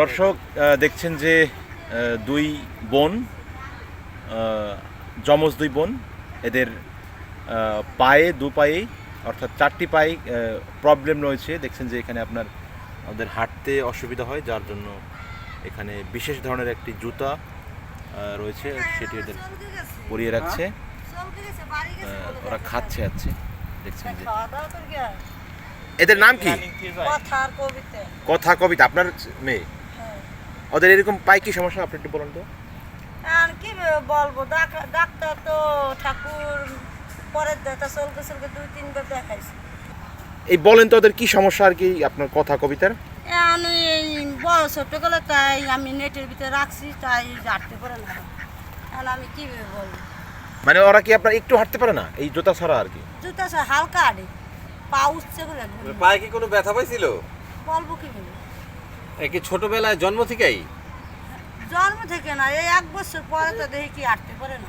দর্শক দেখছেন যে দুই বোন যমজ দুই বোন, এদের পায়ে, দু পায়ে অর্থাৎ চারটি পায়ে প্রবলেম রয়েছে। দেখছেন যে এখানে আপনার ওদের হাঁটতে অসুবিধা হয়, যার জন্য এখানে বিশেষ ধরনের একটি জুতা রয়েছে, সেটি ওদের পরিয়ে রাখছে। ওরা খাচ্ছে আছে দেখছেন যে এদের নাম কি? কথার কবিতা। কথা কবিতা আপনার মেয়ে? হ্যাঁ। ওদের এরকম পাই কি সমস্যা? আপনি একটু বলুন তো। আর কি বলব ডাক- ডাক্তার তো ঠাকুর পরের দেয় তা চলকে চলকে দুই তিনবার দেখাইছে। এই বলেন তো ওদের কি সমস্যা আর কি আপনার কথা কবিতার? আমি এই বড় ছোট্টবেলা তাই আমি নেটের ভিতরে রাখছি তাই হাঁটতে পারে না। এখন আমি কীভাবে বলব? মানে ওরা কি আপনার একটু হাঁটতে পারে না? এই জুতা ছাড়া আর কি। জুতা সে হালকা আড়ে পা উঠছে করে পায়ে কি কোনো ব্যথা পাইছিল? বলব কীভাবে এই কি ছোটবেলায় জন্ম থেকেই? জন্ম থেকে না এই এক বছর পরে তো দেখি কি হাঁটতে পারে না।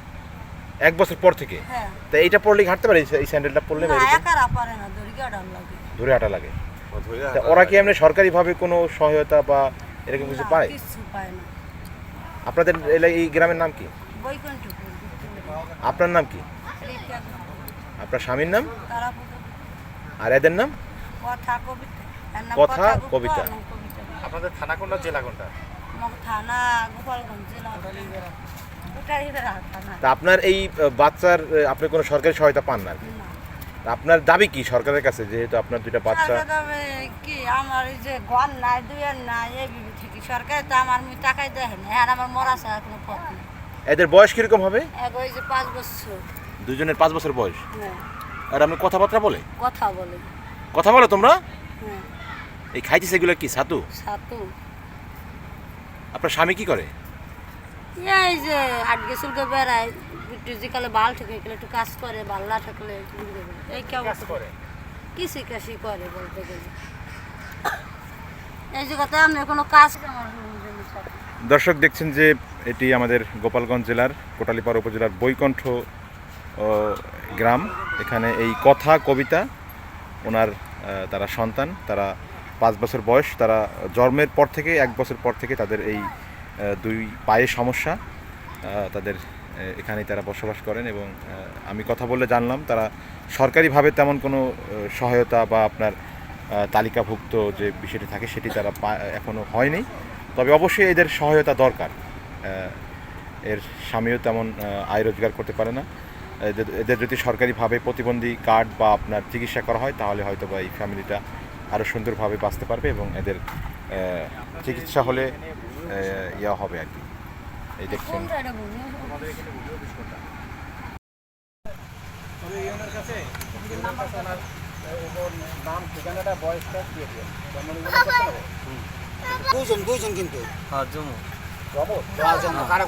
এক বছর পর থেকে? হ্যাঁ। তা এইটা পরলে কি হাঁটতে পারে? এই স্যান্ডেলটা পরলে না একারা পারে না দড়িকে ডাল লাগে। ধরে হাঁটা লাগে। তা ওরা কি এমনি সরকারিভাবে কোনো সহায়তা বা এরকম কিছু পায়? কিচ্ছু পায় না। আপনাদের এই গ্রামের নাম কি? আপনার নাম কি? আপনার স্বামীর নাম? তারা আর এদের নাম? কথা কবিতা। কথা, কবিতা। আর নাম কবিতা আপনাদের থানা কোনটা জেলা কোনটা? তা আপনার এই বাচ্চার আপনি কোনো সরকারি সহায়তা পান না আপনার দাবি কি সরকারের কাছে যেহেতু আপনার দুইটা বাচ্চা? কি আমার এই যে ঘর নাই দুয়ার নাই এই বিবি থেকে সরকার তো আমার মুই টাকাই দেয় না। আর আমার মরা ছাড়া কোনো পথ নেই। এদের বয়স কীরকম হবে? এক ওই যে পাঁচ বছর। দুজনের পাঁচ বছর বয়স? হ্যাঁ। আর আপনি কথাবার্তা বলে? কথা বলে। কথা বলো তোমরা? হ্যাঁ। এই খাইতেছে এগুলো কি ছাতু সাতু। আপনার স্বামী কি করে? এই যে হাট গেছুলকে বেড়ায় একটু যেকালে বাল ঠেকে গেলে একটু কাজ করে ভালো না বেড়ায়। এই কেমন কিসি কাশি করে বলতে গেলে? এই যে কথা আমি কোনো কাজ দর্শক দেখছেন যে এটি আমাদের গোপালগঞ্জ জেলার কোটালীপাড়া উপজেলার বৈকণ্ঠ গ্রাম। এখানে এই কথা, কবিতা, ওনার তারা সন্তান, তারা পাঁচ বছর বয়স, তারা জন্মের পর থেকে, এক বছর পর থেকে তাদের এই দুই পায়ে সমস্যা তাদের এখানেই তারা বসবাস করেন এবং আমি কথা বললে জানলাম, তারা সরকারিভাবে তেমন কোনো সহায়তা বা আপনার তালিকাভুক্ত যে বিষয়টি থাকে, সেটি তারা পা- এখনও হয়নি। তবে অবশ্যই এদের সহায়তা দরকার। এর স্বামীও তেমন আয় রোজগার করতে পারে না। এদের এদের যদি সরকারিভাবে প্রতিবন্ধী কার্ড বা আপনার চিকিৎসা করা হয় তাহলে হয়তো বা এই ফ্যামিলিটা আরও সুন্দরভাবে বাঁচতে পারবে এবং এদের চিকিৎসা হলে ইয়া হবে আর কি। এই দেখছেন। কিন্তু। হ্যাঁ জমু। কারা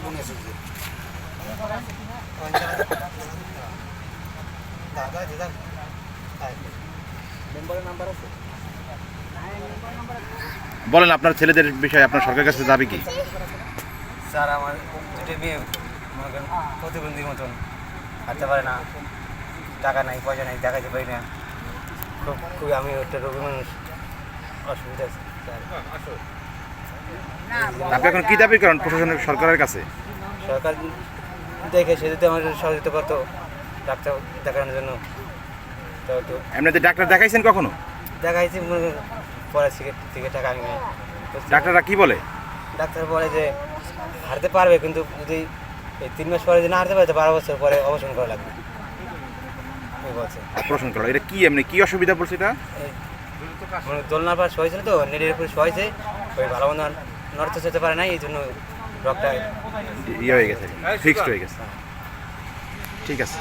বলেন আপনার ছেলেদের বিষয়ে আপনার সরকারের কাছে দাবি কি? স্যার আমার দুটো মেয়ে মনে করেন প্রতিবন্ধীর মতন। হাঁটতে পারে না। টাকা নাই পয়সা নাই দেখাতে পারি না। খুব খুবই আমি একটা রোগী মানুষ। অসুবিধা আছে স্যার। আপনি এখন কী দাবি করেন প্রশাসনের সরকারের কাছে? সরকার দেখে সে যদি আমার সহযোগিতা করতো ডাক্তার দেখানোর জন্য তো একটু ডাক্তার দেখাইছেন কখনো? দেখাইছি পরে থেকে থেকে টাকা আমি ডাক্তাররা কি বলে? ডাক্তার বলে যে হারতে পারবে কিন্তু যদি এই তিন মাস পরে যদি না হারতে পারে তো বারো বছর পরে অবসান করা লাগবে। অপারেশন করা এটা কি এমনি কি অসুবিধা পড়ছে এটা? মানে দোলনার পার শোয়েছিল তো নেটের উপরে শোয়েছে ওই ভালো মন্দ নড়তে চড়তে পারে না এই জন্য ইয়ে হয়ে গেছে ফিক্সড হয়ে গেছে। ঠিক আছে।